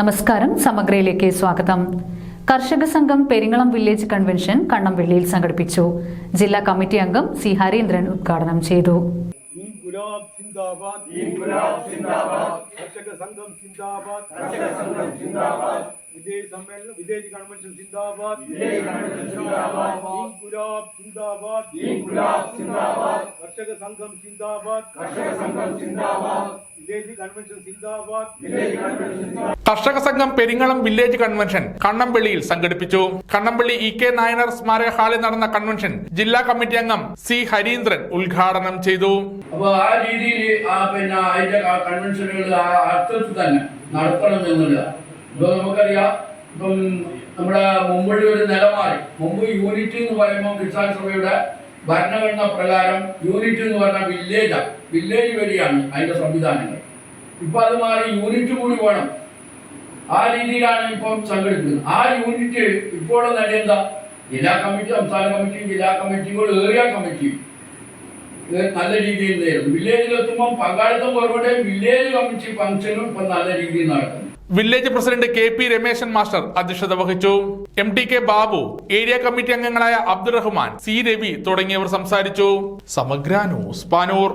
നമസ്കാരം സമഗ്രയിലേക്ക് സ്വാഗതം. കർഷക സംഘം പെരിങ്ങളം വില്ലേജ് കൺവെൻഷൻ കണ്ണംവെള്ളിയിൽ സംഘടിപ്പിച്ചു. ജില്ലാ കമ്മിറ്റി അംഗം സി ഹരീന്ദ്രൻ ഉദ്ഘാടനം ചെയ്തു. കർഷക സംഘം സിന്ദാബാദ്. കർഷക സംഘം പെരിങ്ങളം വില്ലേജ് കൺവെൻഷൻ കണ്ണമ്പള്ളിയിൽ സംഘടിപ്പിച്ചു. കണ്ണമ്പള്ളി ഇ കെ നായനാർ സ്മാരക ഹാളിൽ നടന്ന കൺവെൻഷൻ ജില്ലാ കമ്മിറ്റി അംഗം സി ഹരീന്ദ്രൻ ഉദ്ഘാടനം ചെയ്തു. അപ്പൊ ആ രീതിയിൽ ആ പിന്നെ അതിന്റെ കൺവെൻഷനുകൾ അർത്ഥത്തിൽ തന്നെ നടത്തണം എന്നുള്ള ഇപ്പൊ നമുക്കറിയാം ഇപ്പം നമ്മുടെ മുമ്പുള്ള ഒരു നിലമാറി. മുമ്പ് യൂണിറ്റ് എന്ന് പറയുമ്പോൾ കിസാൻ സഭയുടെ ഭരണഘടന പ്രകാരം യൂണിറ്റ് എന്ന് പറഞ്ഞാൽ വില്ലേജാണ് വില്ലേജ് വഴിയാണ് അതിന്റെ സംവിധാനങ്ങൾ. ഇപ്പൊ അത് മാറി യൂണിറ്റ് കൂടി വേണം. ആ രീതിയിലാണ് ഇപ്പം സംഘടിപ്പിക്കുന്നത്. ആ യൂണിറ്റ് ഇപ്പോഴുള്ള നില എന്താ ജില്ലാ കമ്മിറ്റി സംസ്ഥാന കമ്മിറ്റി ജില്ലാ കമ്മിറ്റികൾ ഏരിയ കമ്മിറ്റിയും നല്ല രീതിയിൽ നേരിടും വില്ലേജിലെത്തുമ്പോൾ പങ്കാളിത്തം കുറവുടെ വില്ലേജ് കമ്മിറ്റി ഫംഗ്ഷനും ഇപ്പം നല്ല രീതിയിൽ നടക്കുന്നു. Village president K P Rameshan master അധ്യക്ഷത വഹിച്ചു. M T K Babu area committee അംഗങ്ങളായ അബ്ദുറഹ്മാൻ സി രവി തുടങ്ങിയവർ സംസാരിച്ചു. സമഗ്ര ന്യൂസ് പാനൂർ.